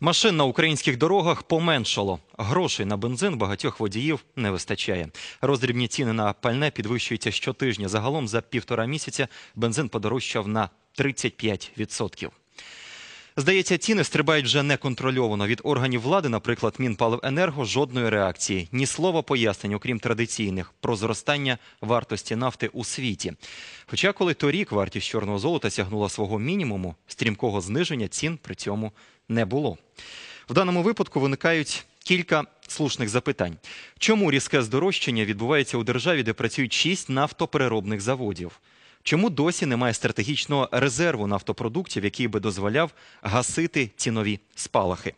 Машин на українських дорогах поменшало. Грошей на бензин багатьох водіїв не вистачає. Роздрібні ціни на пальне підвищуються щотижня. Загалом за півтора місяця бензин подорожчав на 35%. Здається, ціни стрибають вже неконтрольовано. Від органів влади, наприклад, Мінпаливенерго, жодної реакції. Ні слова пояснень, окрім традиційних, про зростання вартості нафти у світі. Хоча коли торік вартість чорного золота сягнула свого мінімуму, стрімкого зниження цін при цьому не було. В даному випадку виникають кілька слушних запитань. Чому різке здорожчання відбувається у державі, де працюють шість нафтопереробних заводів? Чому досі немає стратегічного резерву нафтопродуктів, який би дозволяв гасити цінові спалахи?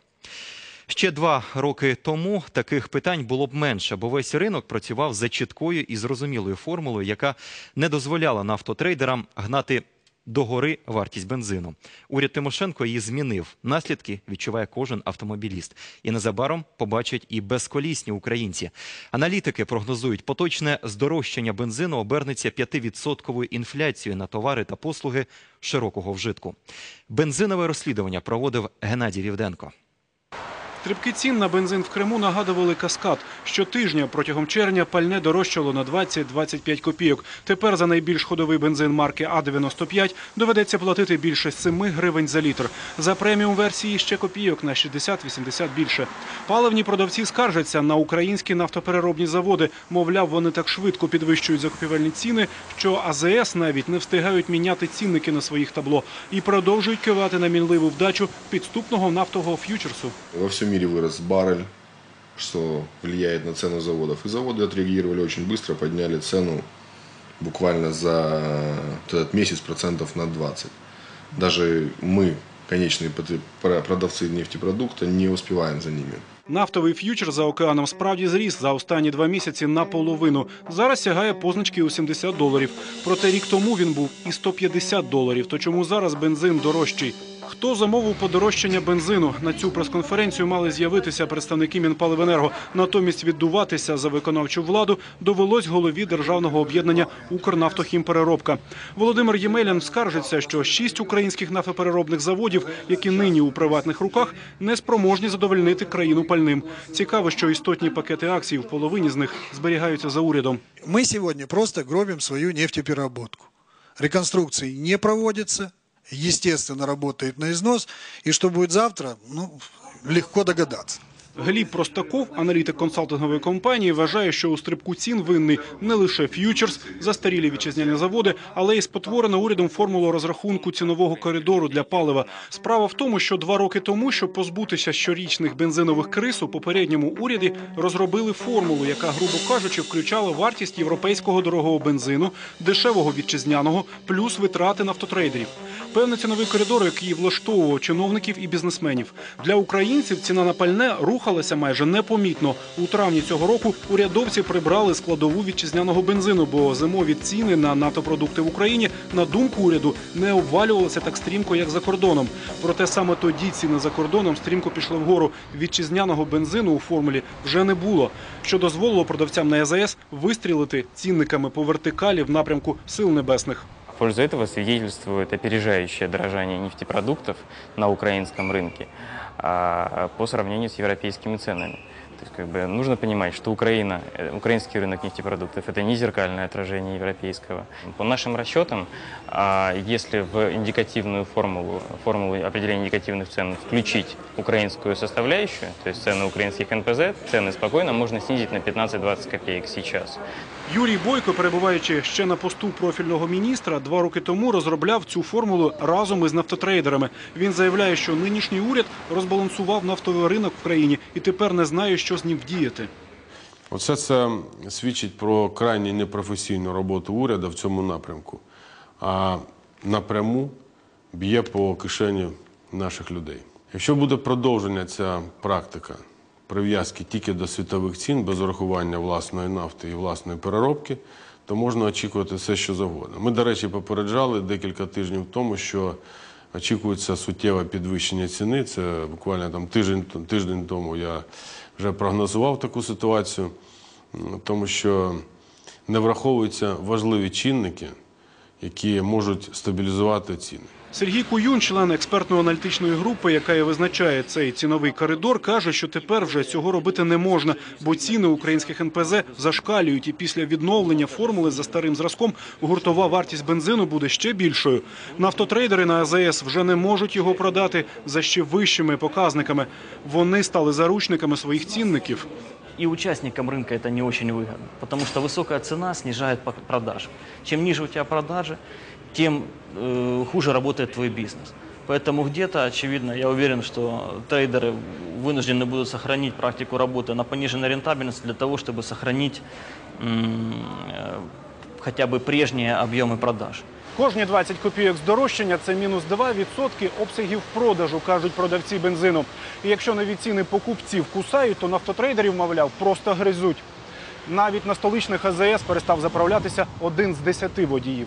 Ще два роки тому таких питань було б менше, бо весь ринок працював за чіткою і зрозумілою формулою, яка не дозволяла нафтотрейдерам гнати догори вартість бензину. Уряд Тимошенко її змінив. Наслідки відчуває кожен автомобіліст. І незабаром побачать і безколісні українці. Аналітики прогнозують, поточне здорожчання бензину обернеться 5-відсотковою інфляцією на товари та послуги широкого вжитку. Бензинове розслідування проводив Геннадій Вівденко. Стрибки цін на бензин в Криму нагадували каскад. Щотижня протягом червня пальне дорожчало на 20-25 копійок. Тепер за найбільш ходовий бензин марки А95 доведеться платити більше 7 гривень за літр. За преміум версії ще копійок на 60-80 більше. Паливні продавці скаржаться на українські нафтопереробні заводи. Мовляв, вони так швидко підвищують закупівельні ціни, що АЗС навіть не встигають міняти цінники на своїх табло і продовжують кивати на мінливу вдачу підступного нафтового ф'ючерсу. Во всем мире вырос баррель, что влияет на цену заводов. И заводы отреагировали очень быстро, подняли цену буквально за вот этот месяц процентов на 20. Даже мы, конечные потр- про- продавцы нефтепродукта, не успеваем за ними. Нафтовий ф'ючер за океаном справді зріс за останні два місяці наполовину. Зараз сягає позначки у 70 доларів. Проте рік тому він був і 150 доларів. То чому зараз бензин дорожчий? Хто замовив подорожчання бензину? На цю прес-конференцію мали з'явитися представники Мінпаливенерго. Натомість віддуватися за виконавчу владу довелось голові державного об'єднання «Укрнафтохімпереробка». Володимир Ємелян скаржиться, що шість українських нафтопереробних заводів, які нині у приватних руках, не спроможні задовольнити країну пальним. Цікаво, що істотні пакети акцій в половині з них зберігаються за урядом. Мы сегодня просто гробим свою нефтепереработку. Реконструкции не проводится, естественно, работает на износ. И что будет завтра, ну, легко догадаться. Гліб Простаков, аналітик консалтингової компанії, вважає, що у стрибку цін винний не лише ф'ючерс, застарілі вітчизняні заводи, але й спотворена урядом формула розрахунку цінового коридору для палива. Справа в тому, що два роки тому, щоб позбутися щорічних бензинових криз, у попередньому уряді розробили формулу, яка, грубо кажучи, включала вартість європейського дорогого бензину, дешевого вітчизняного, плюс витрати нафтотрейдерів. Певний ціновий коридор, який влаштовував чиновників і бізнесменів. Для українців ціна на пальне рухалася майже непомітно. У травні цього року урядовці прибрали складову вітчизняного бензину, бо зимові ціни на нафтопродукти в Україні, на думку уряду, не обвалювалися так стрімко, як за кордоном. Проте саме тоді ціни за кордоном стрімко пішли вгору. Вітчизняного бензину у формулі вже не було, що дозволило продавцям на АЗС вистрілити цінниками по вертикалі в напрямку сил небесних. В пользу этого свидетельствует опережающее дорожание нефтепродуктов на украинском рынке по сравнению с европейскими ценами. То есть, как бы, нужно понимать, что Украина, э, украинский рынок нефтепродуктов – это не зеркальное отражение европейского. По нашим расчетам, а, если в индикативную формулу, формулу определения индикативных цен включить украинскую составляющую, то есть цены украинских НПЗ, цены спокойно можно снизить на 15-20 копеек сейчас. Юрій Бойко, перебуваючи ще на посту профільного міністра, два роки тому розробляв цю формулу разом із нафтотрейдерами. Він заявляє, що нинішній уряд розбалансував нафтовий ринок в країні і тепер не знає, що з ним вдіяти. Оце це свідчить про крайні непрофесійну роботу уряду в цьому напрямку, а напряму б'є по кишені наших людей. Якщо буде продовження ця практика прив'язки тільки до світових цін без урахування власної нафти і власної переробки, то можна очікувати все, що завгодно. Ми, до речі, попереджали декілька тижнів тому, що очікується суттєве підвищення ціни. Це буквально там тиждень, тиждень тому я вже прогнозував таку ситуацію, тому що не враховуються важливі чинники, які можуть стабілізувати ціни. Сергій Куюн, член експертно-аналітичної групи, яка і визначає цей ціновий коридор, каже, що тепер вже цього робити не можна, бо ціни українських НПЗ зашкалюють, і після відновлення формули за старим зразком гуртова вартість бензину буде ще більшою. Нафтотрейдери на АЗС вже не можуть його продати за ще вищими показниками. Вони стали заручниками своїх цінників. И участникам рынка это не очень выгодно, потому что высокая цена снижает пок- продажи. Чем ниже у тебя продажи, тем э, хуже работает твой бизнес. Поэтому где-то, очевидно, я уверен, что трейдеры вынуждены будут сохранить практику работы на пониженной рентабельности для того, чтобы сохранить м, э, хотя бы прежние объемы продаж. Кожні 20 копійок здорожчання це мінус 2% обсягів продажу, кажуть продавці бензину. І якщо нові ціни покупців кусають, то нафтотрейдерів, мовляв, просто гризуть. Навіть на столичних АЗС перестав заправлятися один з десяти водіїв.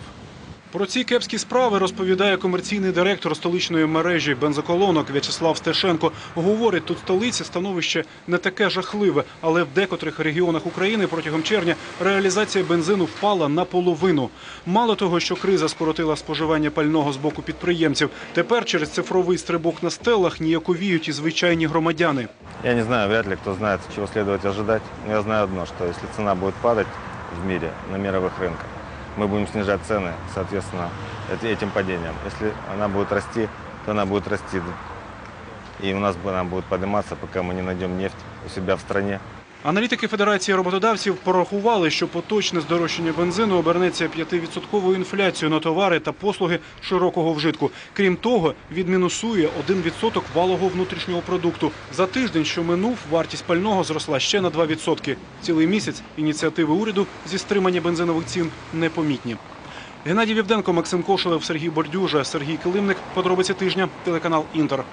Про ці кепські справи розповідає комерційний директор столичної мережі бензоколонок В'ячеслав Стешенко. Говорить, тут в столиці становище не таке жахливе, але в декотрих регіонах України протягом червня реалізація бензину впала наполовину. Мало того, що криза скоротила споживання пального з боку підприємців, тепер через цифровий стрибок на стелах ніяковіють і звичайні громадяни. Я не знаю, вряд ли знает, чего следует ожидать. Но я знаю одно, что если цена будет падать в мире на мировых рынках, мы будем снижать цены, соответственно, эт- этим падением. Если она будет расти, то она будет расти. И у нас она будет подниматься, пока мы не найдем нефть у себя в стране. Аналітики Федерації роботодавців порахували, що поточне здорожчання бензину обернеться 5% інфляцією на товари та послуги широкого вжитку. Крім того, відмінусує 1% валового внутрішнього продукту. За тиждень, що минув, вартість пального зросла ще на 2%. Цілий місяць ініціативи уряду зі стримання бензинових цін непомітні. Геннадій Вівденко, Максим Кошелев, Сергій Бордюжа, Сергій Килимник. Подробиці тижня. Телеканал Інтер.